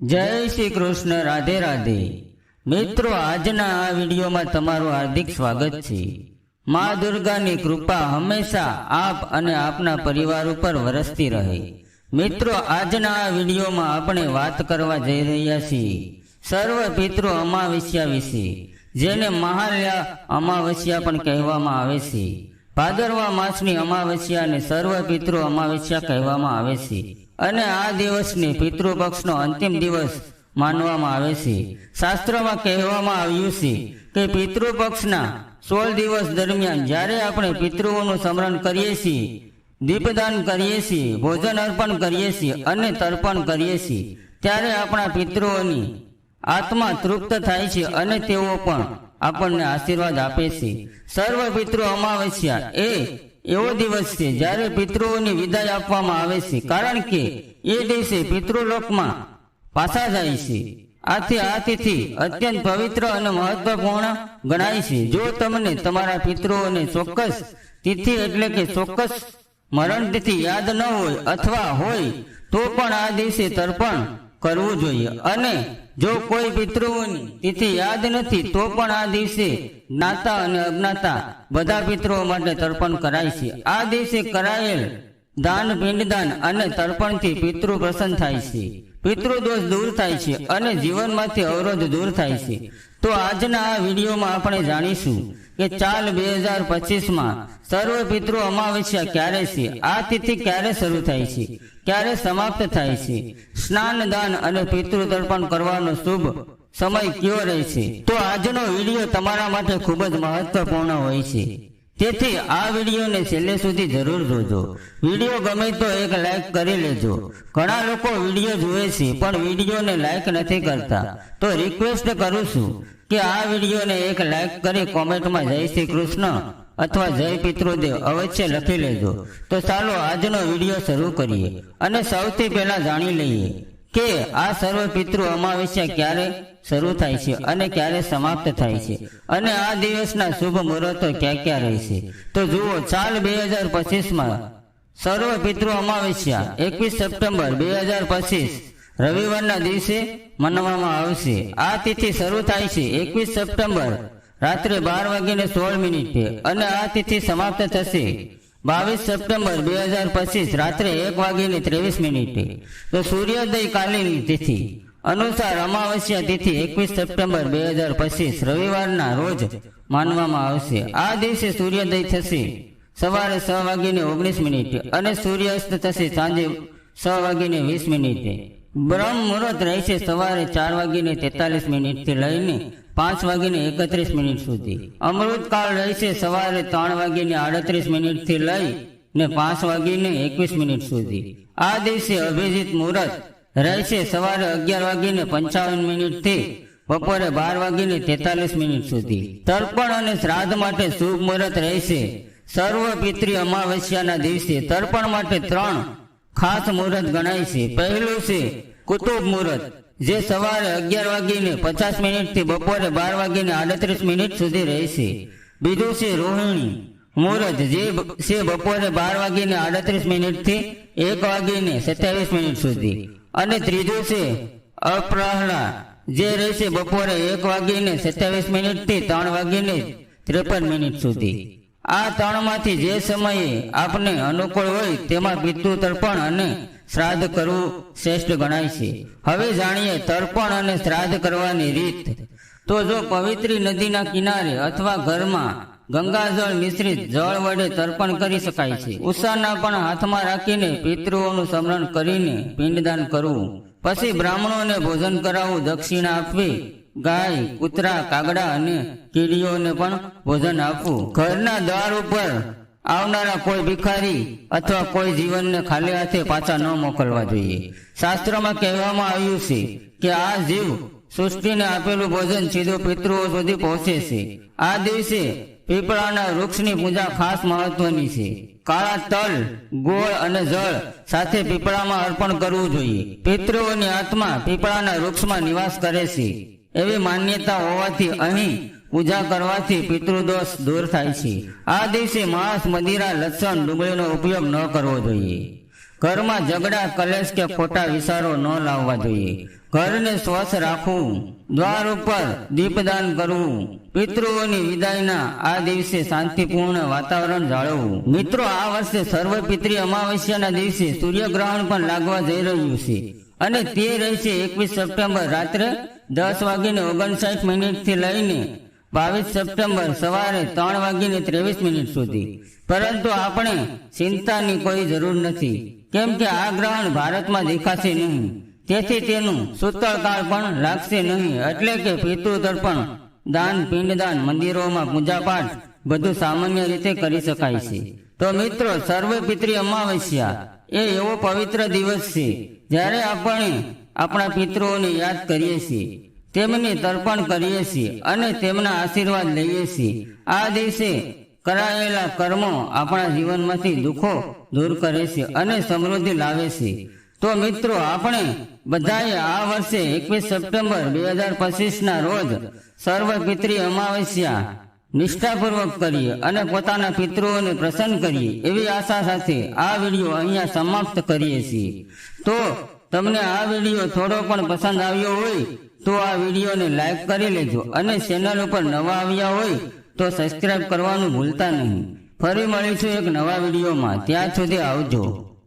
જય શ્રી કૃષ્ણ રાધે રાધે. મિત્રો, આજના આ વિડીયોમાં તમારું હાર્દિક સ્વાગત છે. મા દુર્ગાની કૃપા હંમેશા આપ અને આપના પરિવાર ઉપર વરસતી રહે. મિત્રો, આજના આ વિડીયોમાં આપણે વાત કરવા જઈ રહ્યા છીએ સર્વ પિતૃ અમાવસ્યા વિશે, જેને મહાલ્યા અમાવસ્યા પણ કહેવામાં આવે છે. ભાદરવા માસની અમાવસ્યાને સર્વ પિતૃ અમાવસ્યા કહેવામાં આવે છે. અને આ દિવસને પિતૃપક્ષનો અંતિમ દિવસ માનવામાં આવે છે. શાસ્ત્રમાં કહેવામાં આવ્યું છે કે પિતૃપક્ષના સોળ દિવસ દરમિયાન જ્યારે આપણે પિતૃઓનું સ્મરણ કરીએ છીએ, દીપદાન કરીએ છીએ, ભોજન અર્પણ કરીએ છીએ અને તર્પણ કરીએ છીએ, ત્યારે આપણા પિતૃઓની આત્મા તૃપ્ત થાય છે અને તેઓ પણ આપણને આશીર્વાદ આપે છે. સર્વ પિતૃ અમાવસ્યા. એ એવો દિવસ છે જ્યારે પિતૃઓની વિદાય આપવામાં આવે છે. કારણ કે એ દિવસે પિતૃલોકમાં પાછા જાય છે. આથી આ તિથિ અત્યંત પવિત્ર અને મહત્વપૂર્ણ ગણાય છે. જો તમને તમારા પિતૃઓને ચોક્કસ તિથિ એટલે કે ચોક્કસ મરણ તિથિ યાદ ન હોય અથવા હોય, તો પણ આ દિવસે તર્પણ કરવું જોઈએ. અને જો કોઈ પિતૃઓની તિથિ યાદ નથી, તો પણ આ દિવસે જ્ઞાતા અને અજ્ઞાતા બધા પિતૃઓ માટે તર્પણ કરાય છે. આ દિવસે કરાયેલ દાન, પિંડદાન અને તર્પણથી પિતૃ પ્રસન્ન થાય છે. પિતૃદોષ દૂર થાય છે અને જીવનમાંથી અવરોધ દૂર થાય છે. તો આજના આ વિડીયોમાં આપણે જાણીશું કે ચાલ બે હજાર પચીસમાં સર્વ પિતૃ અમાવસ્યા ક્યારે છે? આ તિથિ ક્યારે શરૂ થાય છે? ક્યારે સમાપ્ત થાય છે? સ્નાન, દાન અને પિતૃ તર્પણ કરવાનો શુભ સમય કયો રહે છે? તો આજનો વીડિયો તમારા માટે ખૂબ જ મહત્વપૂર્ણ હોય છે. તેથી આ વિડીયોને છેલ્લે સુધી જરૂર જોજો. વીડિયો ગમે તો એક લાઈક કરી લેજો. ઘણા લોકો વીડિયો જુએ છે, પણ વિડીયોને લાઈક નથી કરતા. તો રિક્વેસ્ટ કરું છું કે આ વિડીયોને એક લાઈક કરી કોમેન્ટમાં જય શ્રી કૃષ્ણ અથવા જય પિતૃદેવ અવશ્ય લખી લેજો. તો ચાલો આજનો વીડિયો શરૂ કરીએ અને સૌથી પહેલા જાણી લઈએ. કે આ સર્વ પિતૃ અમાવસ્યા ક્યારે શરૂ થાય છે અને ક્યારે સમાપ્ત થાય છે? અને આ દિવસના શુભ મુહૂર્તો ક્યાં ક્યાં રહેશે? તો જુઓ, ચાલ બે હજાર પચીસમાં સર્વ પિતૃ અમાવસ્યા, એકવીસ સપ્ટેમ્બર બે હજાર પચીસ, રવિવારના દિવસે મનાવવામાં આવશે. આ તિથિ શરૂ થાય છે એકવીસ સપ્ટેમ્બર, રાત્રે બાર વાગીને સોળ મિનિટે અને આ તિથિ સમાપ્ત થશે બાવીસ સપ્ટેમ્બર બે હજાર પચીસ રાત્રે એક વાગીને ત્રેવીસ મિનિટે. તો સૂર્યોદય કાલીની તિથિ. અનુસાર અમાવસ્યા તિથિ એકવીસ સપ્ટેમ્બર બે હજાર પચીસ, રવિવારના રોજ માનવામાં આવશે. આ દિવસે સૂર્યોદય થશે સવારે છ વાગીને ઓગણીસ મિનિટે અને સૂર્યાસ્ત થશે સાંજે છ વાગીને વીસ મિનિટે. બ્રહ્મ મુહૂર્ત રહેશે સવારે ચાર વાગીને તેતાલીસ મિનિટથી લઈને પાંચ વાગીને એકત્રીસ મિનિટ સુધી. અમૃતકાળ રહેશે સવારે ત્રણ વાગીને આડત્રીસ મિનિટથી લઈ ને પાંચ વાગીને એકવીસ મિનિટ સુધી. આ દિવસે અભિજીત મુહૂર્ત રહેશે સવારે અગિયાર વાગીને પંચાવન મિનિટથી બપોરે બાર વાગીને તેતાલીસ મિનિટ સુધી. તર્પણ અને શ્રાદ્ધ માટે શુભ મુહૂર્ત રહેશે સર્વ પિતૃ અમાવસ્યાના દિવસે. તર્પણ માટે ત્રણ ખાસ મુહૂર્ત ગણાય છે. પહેલું છે કુતુબ મુહૂર્ત. જે સવારે અગિયાર વાગીને પચાસ મિનિટથી બપોરે બાર વાગીને આડત્રીસ મિનિટ સુધી રહેશે. બીજું છે રોહિણી. મુહૂર્ત જે છે બપોરે બાર વાગીને આડત્રીસ મિનિટથી એક વાગીને સત્યાવીસ મિનિટ સુધી. અને ત્રીજું છે અપ્રહણા, જે રહેશે બપોરે એક વાગીને સત્યાવીસ મિનિટથી ત્રણ વાગીને ત્રેપન મિનિટ સુધી. આ ત્રણમાંથી જે સમયે આપને અનુકૂળ હોય તેમાં પિતૃ તર્પણ અને શ્રાદ્ધ કરવું શ્રેષ્ઠ ગણાય છે. હવે જાણીએ તર્પણ અને શ્રાદ્ધ કરવાની રીત. તો જો પવિત્ર નદીના કિનારે અથવા ઘરમાં ગંગાજળ મિશ્રિત જળ વડે તર્પણ કરી શકાય છે. ઉષાના પણ હાથમાં રાખીને પિતૃઓનું સ્મરણ કરીને પિંડદાન કરવું. પછી બ્રાહ્મણોને ભોજન કરાવવું, દક્ષિણા આપવી, ગાય, કૂતરા, કાગડા અને કીડીઓને પણ ભોજન આપવું. ઘરના દ્વાર ઉપર આવનારા કોઈ ભિખારી અથવા કોઈ જીવનને ખાલી હાથે પાછા ન મોકલવા જોઈએ. શાસ્ત્રમાં કહેવામાં આવ્યું છે કે આ જીવ સૃષ્ટિને આપેલું ભોજન સીધો પિતૃઓ સુધી પહોંચે છે. આ દિવસે પીપળાના વૃક્ષની પૂજા ખાસ મહત્વની છે. કાળા તલ, ગોળ અને જળ સાથે પીપળામાં અર્પણ કરવું જોઈએ. પિતૃઓની આત્મા પીપળાના વૃક્ષમાં નિવાસ કરે છે. એવી માન્યતા હોવાથી અહીં પૂજા કરવાથી પિતૃદોષ દૂર થાય છે. આ દિવસે માંસ મદિરા લસણ ડુંગળીનો ઉપયોગ ન કરવો જોઈએ. ઘરમાં ઝઘડા, કલેશ કે ખોટા વિચારો ન લાવવા જોઈએ. ઘરને સ્વચ્છ રાખવું, દ્વાર ઉપર દીપદાન કરવું, પિતૃઓની વિદાયના આ દિવસે શાંતિપૂર્ણ વાતાવરણ જાળવવું. મિત્રો, આ વર્ષે સર્વ પિતૃ અમાવસ્યાના દિવસે સૂર્યગ્રહણ પણ લાગવા જઈ રહ્યું છે. અને તે રહેશે એકવીસ સપ્ટેમ્બર રાત્રે દસ વાગીને ઓગણસાઠ મિનિટથી લઈને બાવીસ સપ્ટેમ્બર સવારે ત્રણ વાગીને ત્રેવીસ મિનિટ સુધી. પરંતુ આપણે ચિંતાની કોઈ જરૂર નથી. કેમ કે આ ગ્રહણ ભારતમાં દેખાશે નહીં. તેથી તેનું સૂતળકાળ પણ લાગશે નહીં. એટલે કે પિતૃ તર્પણ દાન, પિંડદાન, મંદિરોમાં પૂજાપાઠ બધું સામાન્ય રીતે કરી શકાય છે. તો મિત્રો, સર્વ પિતૃ અમાવસ્યા એ એવો પવિત્ર દિવસ છે. જ્યારે આપણે આપણા પિતૃઓને યાદ કરીએ છીએ. તેમને તર્પણ કરીએ છીએ અને તેમના આશીર્વાદ લઈએ છીએ. આ દિવસે કરાયેલા કર્મો આપણા જીવનમાંથી દુઃખો દૂર કરે છે અને સમૃદ્ધિ લાવે છે. તો મિત્રો, આપણે બધાએ આ વર્ષે એકવીસ સપ્ટેમ્બર બે હજાર પચીસ ના રોજ સર્વ પિતરી અમાવસ્યા નિષ્ઠાપૂર્વક કરીએ અને પોતાના પિતૃઓને પ્રસન્ન કરીએ એવી આશા સાથે આ વીડિયો અહીંયા સમાપ્ત કરીએ છીએ. તો તમને આ વીડિયો થોડો પણ પસંદ આવ્યો હોય, તો આ વિડીયોને લાઈક કરી લેજો અને ચેનલ ઉપર નવા આવ્યા હોય, તો સબસ્ક્રાઇબ કરવાનું ભૂલતા નહીં. ફરી મળીશું એક નવા વિડીયોમાં. ત્યાં સુધી આવજો.